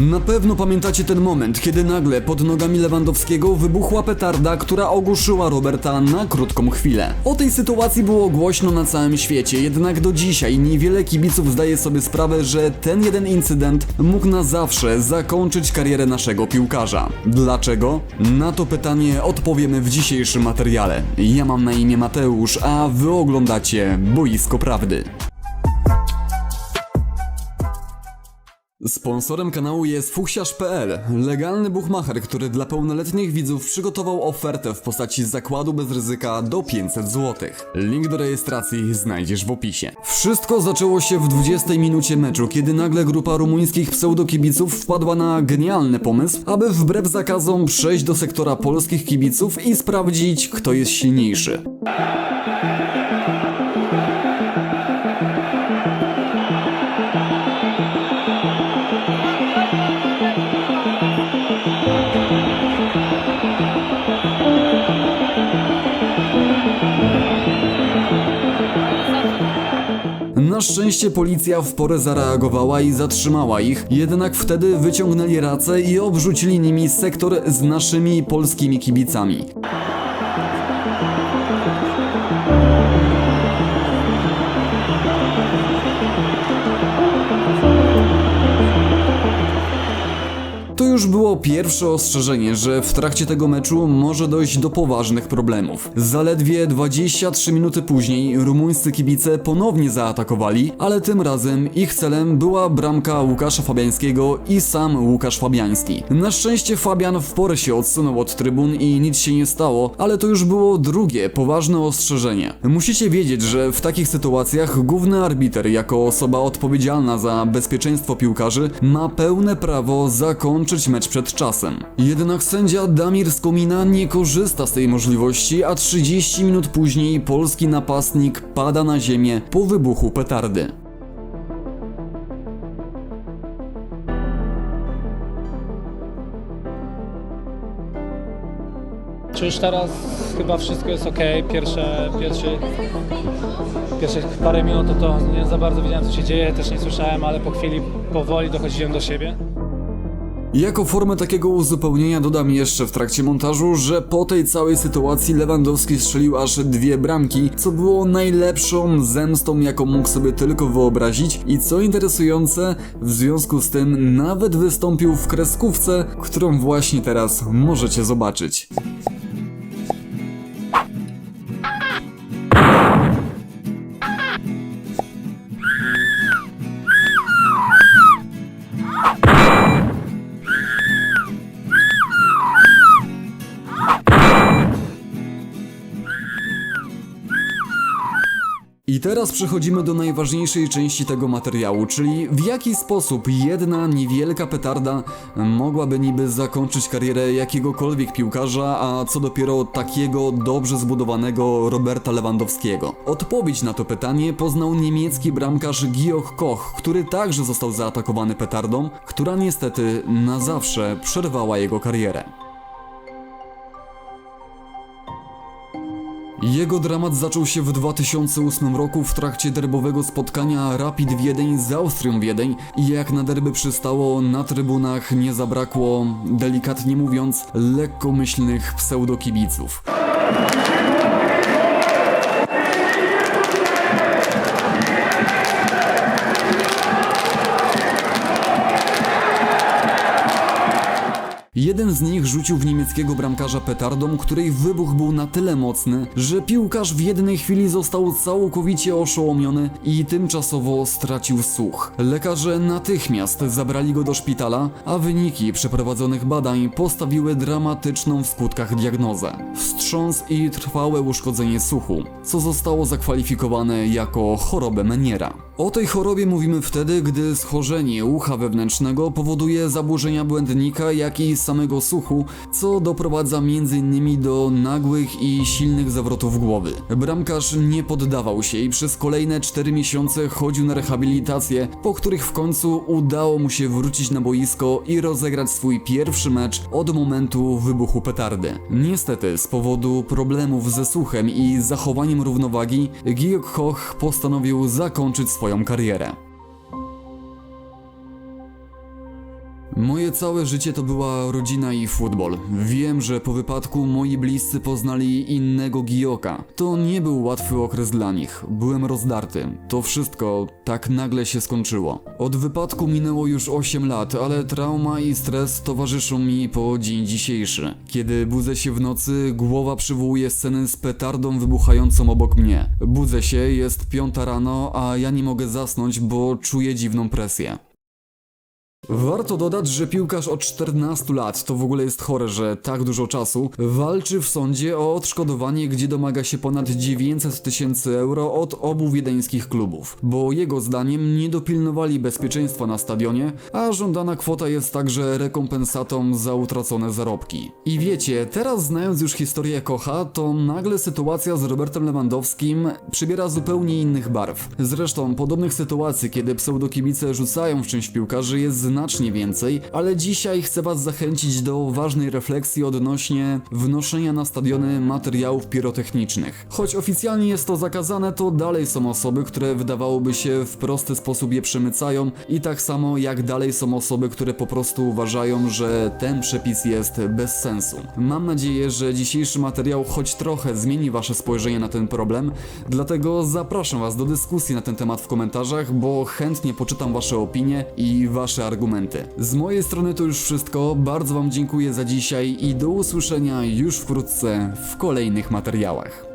Na pewno pamiętacie ten moment, kiedy nagle pod nogami Lewandowskiego wybuchła petarda, która ogłuszyła Roberta na krótką chwilę. O tej sytuacji było głośno na całym świecie, jednak do dzisiaj niewiele kibiców zdaje sobie sprawę, że ten jeden incydent mógł na zawsze zakończyć karierę naszego piłkarza. Dlaczego? Na to pytanie odpowiemy w dzisiejszym materiale. Ja mam na imię Mateusz, a wy oglądacie Boisko Prawdy. Sponsorem kanału jest fuchsiarz.pl, legalny buchmacher, który dla pełnoletnich widzów przygotował ofertę w postaci zakładu bez ryzyka do 500 zł. Link do rejestracji znajdziesz w opisie. Wszystko zaczęło się w 20 minucie meczu, kiedy nagle grupa rumuńskich pseudokibiców wpadła na genialny pomysł, aby wbrew zakazom przejść do sektora polskich kibiców i sprawdzić, kto jest silniejszy. Szczęście policja w porę zareagowała i zatrzymała ich, jednak wtedy wyciągnęli racę i obrzucili nimi sektor z naszymi polskimi kibicami. Już było pierwsze ostrzeżenie, że w trakcie tego meczu może dojść do poważnych problemów. Zaledwie 23 minuty później rumuńscy kibice ponownie zaatakowali, ale tym razem ich celem była bramka Łukasza Fabiańskiego i sam Łukasz Fabiański. Na szczęście Fabian w porę się odsunął od trybun i nic się nie stało, ale to już było drugie poważne ostrzeżenie. Musicie wiedzieć, że w takich sytuacjach główny arbiter jako osoba odpowiedzialna za bezpieczeństwo piłkarzy ma pełne prawo zakończyć mecz przed czasem. Jednak sędzia Damir Skomina nie korzysta z tej możliwości, a 30 minut później polski napastnik pada na ziemię po wybuchu petardy. Czy już teraz chyba wszystko jest ok? Pierwsze, pierwsze, pierwsze parę minut to, to nie za bardzo wiedziałem co się dzieje, też nie słyszałem, ale po chwili powoli dochodziłem do siebie. Jako formę takiego uzupełnienia dodam jeszcze w trakcie montażu, że po tej całej sytuacji Lewandowski strzelił aż dwie bramki, co było najlepszą zemstą, jaką mógł sobie tylko wyobrazić i co interesujące, w związku z tym nawet wystąpił w kreskówce, którą właśnie teraz możecie zobaczyć. I teraz przechodzimy do najważniejszej części tego materiału, czyli w jaki sposób jedna niewielka petarda mogłaby niby zakończyć karierę jakiegokolwiek piłkarza, a co dopiero takiego dobrze zbudowanego Roberta Lewandowskiego. Odpowiedź na to pytanie poznał niemiecki bramkarz Georg Koch, który także został zaatakowany petardą, która niestety na zawsze przerwała jego karierę. Jego dramat zaczął się w 2008 roku w trakcie derbowego spotkania Rapid Wiedeń z Austrią Wiedeń i jak na derby przystało, na trybunach nie zabrakło, delikatnie mówiąc, lekkomyślnych pseudokibiców. Jeden z nich rzucił w niemieckiego bramkarza petardą, której wybuch był na tyle mocny, że piłkarz w jednej chwili został całkowicie oszołomiony i tymczasowo stracił słuch. Lekarze natychmiast zabrali go do szpitala, a wyniki przeprowadzonych badań postawiły dramatyczną w skutkach diagnozę. Wstrząs i trwałe uszkodzenie słuchu, co zostało zakwalifikowane jako chorobę Meniera. O tej chorobie mówimy wtedy, gdy schorzenie ucha wewnętrznego powoduje zaburzenia błędnika, jak i samego słuchu, co doprowadza m.in. do nagłych i silnych zawrotów głowy. Bramkarz nie poddawał się i przez kolejne 4 miesiące chodził na rehabilitację, po których w końcu udało mu się wrócić na boisko i rozegrać swój pierwszy mecz od momentu wybuchu petardy. Niestety, z powodu problemów ze słuchem i zachowaniem równowagi, Georg Koch postanowił zakończyć swoją karierę. Moje całe życie to była rodzina i futbol. Wiem, że po wypadku moi bliscy poznali innego Gioka. To nie był łatwy okres dla nich. Byłem rozdarty. To wszystko tak nagle się skończyło. Od wypadku minęło już 8 lat, ale trauma i stres towarzyszą mi po dzień dzisiejszy. Kiedy budzę się w nocy, głowa przywołuje scenę z petardą wybuchającą obok mnie. Budzę się, jest piąta rano, a ja nie mogę zasnąć, bo czuję dziwną presję. Warto dodać, że piłkarz od 14 lat, to w ogóle jest chore, że tak dużo czasu, walczy w sądzie o odszkodowanie, gdzie domaga się ponad 900 tysięcy euro od obu wiedeńskich klubów, bo jego zdaniem nie dopilnowali bezpieczeństwa na stadionie, a żądana kwota jest także rekompensatą za utracone zarobki. I wiecie, teraz znając już historię Kocha, to nagle sytuacja z Robertem Lewandowskim przybiera zupełnie innych barw. Zresztą podobnych sytuacji, kiedy pseudokibice rzucają w czymś piłkarzy jest znacznie więcej, ale dzisiaj chcę was zachęcić do ważnej refleksji odnośnie wnoszenia na stadiony materiałów pirotechnicznych. Choć oficjalnie jest to zakazane, to dalej są osoby, które wydawałoby się w prosty sposób je przemycają i tak samo jak dalej są osoby, które po prostu uważają, że ten przepis jest bez sensu. Mam nadzieję, że dzisiejszy materiał choć trochę zmieni wasze spojrzenie na ten problem, dlatego zapraszam was do dyskusji na ten temat w komentarzach, bo chętnie poczytam wasze opinie i wasze argumenty. Z mojej strony to już wszystko, bardzo wam dziękuję za dzisiaj i do usłyszenia już wkrótce w kolejnych materiałach.